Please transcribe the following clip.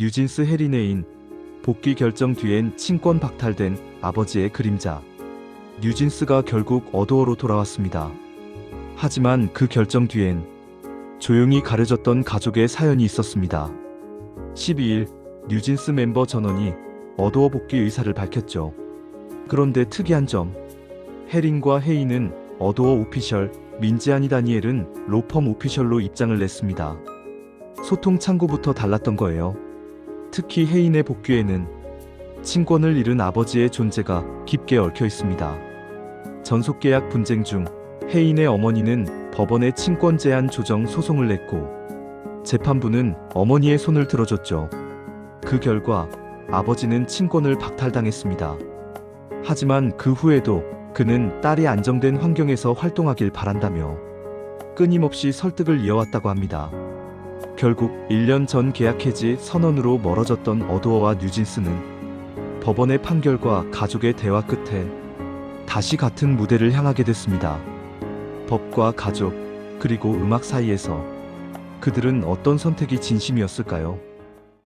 뉴진스 해리네인 복귀 결정 뒤엔 친권 박탈된 아버지의 그림자. 뉴진스가 결국 어도어로 돌아왔습니다. 하지만 그 결정 뒤엔 조용히 가려졌던 가족의 사연이 있었습니다. 12일 뉴진스 멤버 전원이 어도어 복귀 의사를 밝혔죠. 그런데 특이한 점, 해린과 헤이는 어도어 오피셜, 민지아니 다니엘은 로펌 오피셜로 입장을 냈습니다. 소통 창구부터 달랐던 거예요. 특히 해인의 복귀에는 친권을 잃은 아버지의 존재가 깊게 얽혀 있습니다. 전속계약 분쟁 중 해인의 어머니는 법원에 친권 제한 조정 소송을 냈고 재판부는 어머니의 손을 들어줬죠. 그 결과 아버지는 친권을 박탈당했습니다. 하지만 그 후에도 그는 딸이 안정된 환경에서 활동하길 바란다며 끊임없이 설득을 이어왔다고 합니다. 결국 1년 전 계약 해지 선언으로 멀어졌던 어도어와 뉴진스는 법원의 판결과 가족의 대화 끝에 다시 같은 무대를 향하게 됐습니다. 법과 가족, 그리고 음악 사이에서 그들은 어떤 선택이 진심이었을까요?